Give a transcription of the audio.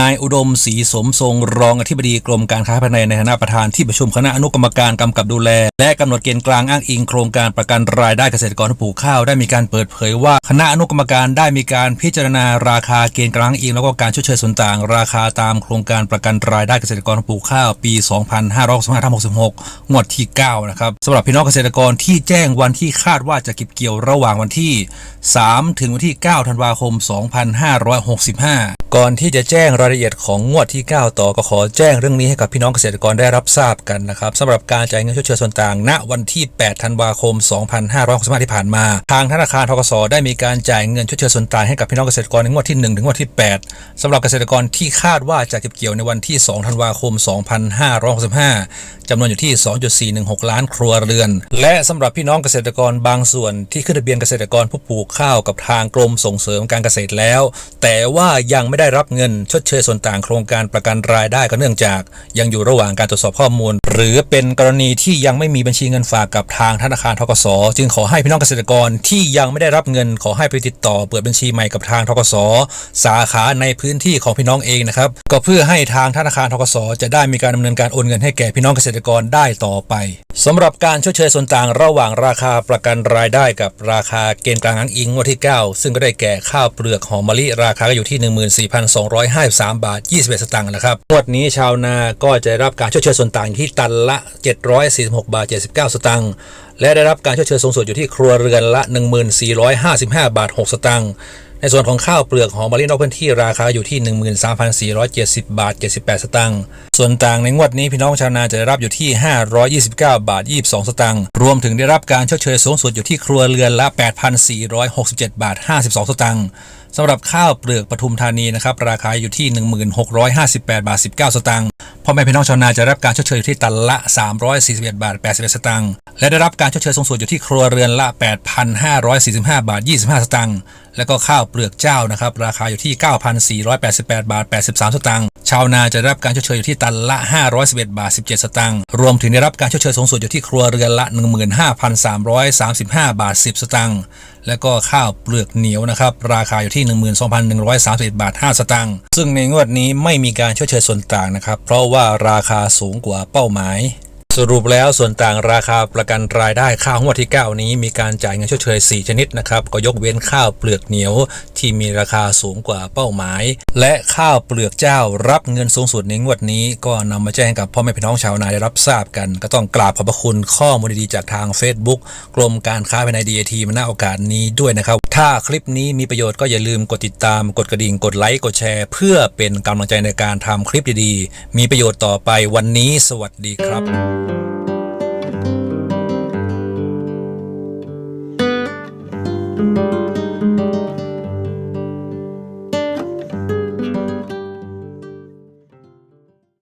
นายอุดมศรีสมทรงรองอธิบดีกรมการค้าภายในในฐานะประธานที่ประชุมคณะอนุกรรมการกำกับดูแล และกำหนดเกณฑ์กลางอ้างอิงโครงการประกันรายได้เกษตรกรผู้ปลูกข้าวได้มีการเปิดเผยว่าคณะอนุกรรมการได้มีการพิจารณาราคาเกณฑ์กลางอ้างอิงแล้วก็การชดเชยส่วนต่าง ราคาตามโครงการประกันรายได้เกษตรกรผู้ปลูกข้าวปี 2565งวดที่ 9 นะครับสำหรับพี่น้องเกษตรกรที่แจ้งวันที่คาดว่าจะเก็บเกี่ยวระหว่างวันที่ 3 ถึงวันที่ 9 ธันวาคม 2565 ก่อนที่จะแจ้งรายละเอียดของงวดที่ 9 ต่อก็ขอแจ้งเรื่องนี้ให้กับพี่น้องเกษตรกรได้รับทราบกันนะครับสำหรับการจ่ายเงินชดเชยส่วนต่าง ณวันที่ 8 ธันวาคม 2565 ที่ผ่านมา ทางธนาคารทกสได้มีการจ่ายเงินชดเชยส่วนต่างให้กับพี่น้องเกษตรกรในงวดที่ 1 ถึงงวดที่ 8สำหรับเกษตรกรที่คาดว่าจะเก็บเกี่ยวในวันที่ 2 ธันวาคม 2565จำนวนอยู่ที่ 2.416 ล้านครัวเรือน และสำหรับพี่น้องเกษตรกรบางส่วน ที่ขึ้นทะเบียนเกษตรกรผู้ปลูกข้าวกับทางกรมส่งเสริมการเกษตรแล้ว แต่ว่ายังไม่ได้รับเงินชดเชยส่วนต่างโครงการประกันรายได้ก็เนื่องจาก ยังอยู่ระหว่างการตรวจสอบข้อมูล หรือเป็นกรณีที่ยังไม่มีบัญชีเงินฝากกับทางธนาคารทกส จึงขอให้พี่น้องเกษตรกรที่ยังไม่ได้รับเงินขอให้ไปติดต่อเปิดบัญชีใหม่กับทางทกส สาขาในพื้นที่ของพี่น้องเองนะครับก็เพื่อให้ทางธนาคารทกส จะได้มีการดำเนินการโอนเงินให้แก่พี่น้องเกษตรกรได้ต่อไป สำหรับการชดเชยส่วนต่างระหว่างราคาประกันรายได้กับราคาเกณฑ์กลางอ้างอิงงวดที่ 9 ซึ่งก็ได้แก่ข้าวเปลือกหอมมะลิราคาก็อยู่ที่ 14,253 บาท 21 สตางค์นะครับงวดนี้ชาวนาก็จะได้รับการชดเชยส่วนต่างที่ตันละ 746 บาท 79 สตางค์และได้รับการชดเชยสูงสุดอยู่ที่ครัวเรือนละ 1455 บาท 6 สตางค์ ในส่วนของข้าวเปลือกหอมมะลินอกพื้นที่ราคาอยู่ที่ 13,470 บาท 78 สตางค์ ส่วนต่างในงวดนี้พี่น้องชาวนาจะได้รับอยู่ที่ 529 บาท 22 สตางค์ รวมถึงได้รับการชดเชยสูงสุดอยู่ที่ครัวเรือนละ 8,467 บาท 52 สตางค์สำหรับข้าวเปลือกปทุมธานีนะครับราคาอยู่ที่ 1658 บาท 19 สตางค์ พ่อแม่พี่น้องชาวนาจะรับการชดเชยอยู่ที่ตันละ 341 บาท 81 สตางค์ และได้รับการชดเชยสูงสุดอยู่ที่ครัวเรือนละ 8,545 บาท 25 สตางค์ และก็ข้าวเปลือกเจ้านะครับ ราคาอยู่ที่ 9,488 บาท 83 สตางค์ ชาวนาจะได้รับการชดเชยอยู่ที่ตันละ 511 บาท 17 สตางค์ รวมถึงได้รับการชดเชยสูงสุดอยู่ที่ครัวเรือนละ 15,335 บาท 10 สตางค์ และก็ข้าวเปลือกเหนียวนะครับ ราคาอยู่ที่ 12,131 บาท 5 สตางค์ ซึ่งในงวดนี้ไม่มีการชดเชยส่วนต่างนะครับ เพราะว่าราคาสูงกว่าเป้าหมาย สรุปแล้วส่วนต่างราคาประกันรายได้ข้าวงวดที่ 9 นี้มีการจ่ายเงินชดเชย 4 ชนิดนะครับ ก็ยกเว้นข้าวเปลือกเหนียวที่มีราคาสูงกว่าเป้าหมาย และข้าวเปลือกเจ้ารับเงินสูงสุดในงวดนี้ ก็นำมาแจ้งกับพ่อแม่พี่น้องชาวนาได้รับทราบกัน ก็ต้องกราบขอบพระคุณข้อมูลดีๆจากทาง Facebook กรมการค้าภายใน DAT มาณโอกาสนี้ด้วยนะครับ ถ้าคลิปนี้มีประโยชน์ก็อย่าลืมกดติดตาม กดกระดิ่งกดไลค์กดแชร์ เพื่อเป็นกำลังใจในการทำคลิปดีๆ มีประโยชน์ต่อไปวันนี้ สวัสดีครับ Thank you.